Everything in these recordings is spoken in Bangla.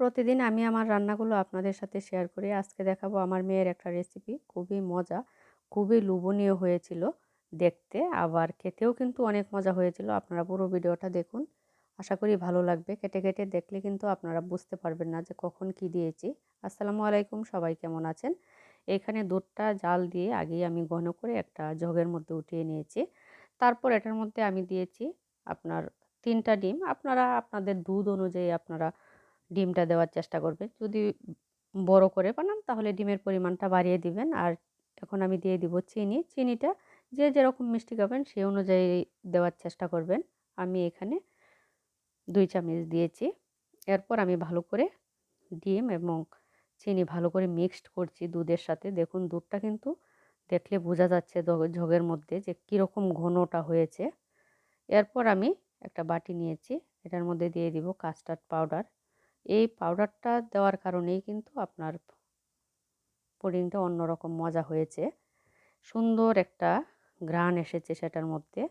প্রতিদিন আমি আমার রান্নাগুলো আপনাদের সাথে শেয়ার করি। আজকে দেখাবো আমার মেয়ের একটা রেসিপি খুবই মজা, খুবই লোভনীয় হয়েছিল দেখতে, আবার খেতেও কিন্তু অনেক মজা হয়েছিল। আপনারা পুরো ভিডিওটা দেখুন। আশা করি ভালো লাগবে। কেটে কেটে দেখলে কিন্তু আপনারা বুঝতে পারবেন না যে কখন কি দিয়েছি। আসসালামু আলাইকুম, সবাই কেমন আছেন? এখানে দুধটা জাল দিয়ে আগেই আমি ঘন করে একটা জগের মধ্যে উঠিয়ে নিয়েছি। তারপর এটার মধ্যে আমি দিয়েছি আপনার তিনটা ডিম। আপনারা, আপনাদের দুধ অনুযায়ী আপনারা ডিমটা দেওয়ার চেষ্টা করবেন যদি বড় করে বানান, তাহলে ডিমের পরিমাণটা বাড়িয়ে দিবেন। আর এখন আমি দিয়ে দিব চিনি। চিনিটা যে যেরকম মিষ্টি খাবেন সেই অনুযায়ী দেওয়ার চেষ্টা করবেন। আমি এখানে দুই চামচ দিয়েছি। এরপর আমি ভালো করে ডিম এবং চিনি ভালো করে মিক্সড করছি দুধের সাথে। দেখুন, দুধটা কিন্তু দেখলে বোঝা যাচ্ছে ঝোগের মধ্যে যে কীরকম ঘনটা হয়েছে। এরপর আমি একটা বাটি নিয়েছি। এটার মধ্যে দিয়ে দিব কাস্টার্ড পাউডার। এই পাউডারটা দেওয়ার কারণেই কিন্তু আপনার পুডিংটা অন্যরকম মজা হয়েছে। সুন্দর একটা গ্রান এসেছে সেটার মধ্যে।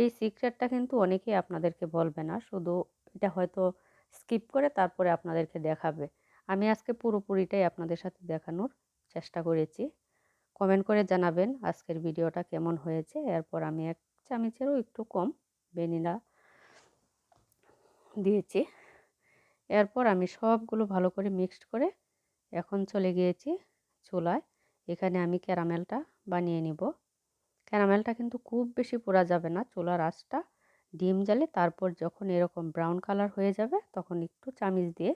এই সিক্রেটটা কিন্তু অনেকেই আপনাদেরকে বলবে না, শুধু এটা হয়তো স্কিপ করে তারপরে আপনাদেরকে দেখাবে। আমি আজকে পুরোপুরিটাই আপনাদের সাথে দেখানোর চেষ্টা করেছি। কমেন্ট করে জানাবেন আজকের ভিডিওটা কেমন হয়েছে, এরপর আমি এক চামচেরও একটু কম ভ্যানিলা দিয়েছি। এরপর আমি সবগুলো ভালো করে মিক্সড করে এখন চলে গিয়েছি চুলায়। এখানে আমি ক্যারামেলটা বানিয়ে নিব। ক্যারামেলটা কিন্তু খুব বেশি পোড়া যাবে না, চুলার আঁচটা ডিম জ্বালে তারপর যখন এরকম ব্রাউন কালার হয়ে যাবে তখন একটু চামিচ দিয়ে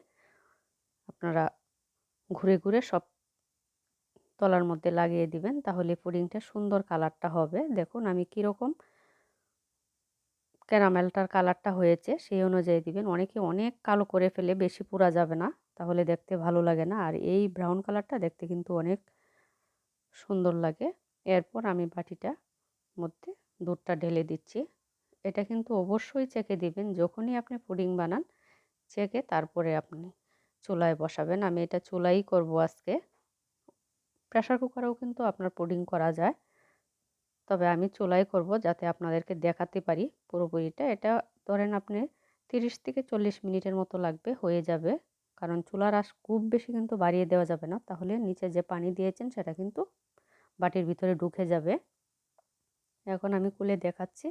আপনারা ঘুরে ঘুরে সব তলার মধ্যে লাগিয়ে দিবেন, তাহলে পুডিংটা সুন্দর কালারটা হবে। দেখুন আমি কীরকম ক্যারামেলটার কালারটা হয়েছে, সেই অনুযায়ী দিবেন। অনেকে অনেক কালো করে ফেলে বেশি পুরা যাবে না, তাহলে দেখতে ভালো লাগে না। আর এই ব্রাউন কালারটা দেখতে কিন্তু অনেক সুন্দর লাগে। এরপর আমি বাটিটা মধ্যে দুধটা ঢেলে দিচ্ছি। এটা কিন্তু অবশ্যই চেকে দিবেন, যখনই আপনি পুডিং বানান, চেকে তারপরে আপনি চুলায় বসাবেন। আমি এটা চুলাই করব আজকে। প্রেশার কুকারেও কিন্তু আপনার পুডিং করা যায়। তবে আমি চুলাই করব যাতে আপনাদেরকে দেখাতে পারি পুরোপুরিটা। এটা ধরেন আপনি তিরিশ থেকে চল্লিশ মিনিটের মতো লাগবে, হয়ে যাবে। কারণ চুলার আশ খুব বেশি কিন্তু বাড়িয়ে দেওয়া যাবে না। তাহলে নিচে যে পানি দিয়েছেন সেটা কিন্তু বাটির ভিতরে ঢুকে যাবে। এখন আমি খুলে দেখাচ্ছি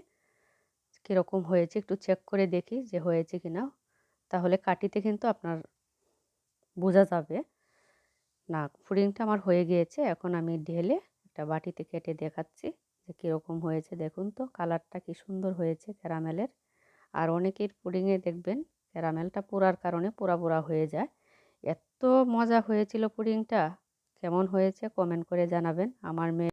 কীরকম হয়েছে। একটু চেক করে দেখি যে হয়েছে কি না তাহলে কাটিতে কিন্তু আপনার বোঝা যাবে। না পুডিংটা আমার হয়ে গিয়েছে। এখন আমি ঢেলে একটা বাটিতে কেটে দেখাচ্ছি। কীরকম হয়েছে দেখুন তো, কালারটা কি সুন্দর হয়েছে ক্যারামেলের। আর অনেকের পুডিংয়ে দেখবেন ক্যারামেলটা পোড়ার কারণে পোড়া পোড়া হয়ে যায়। এত মজা হয়েছিল পুডিংটা, কেমন হয়েছে কমেন্ট করে জানাবেন। আমার মেয়ে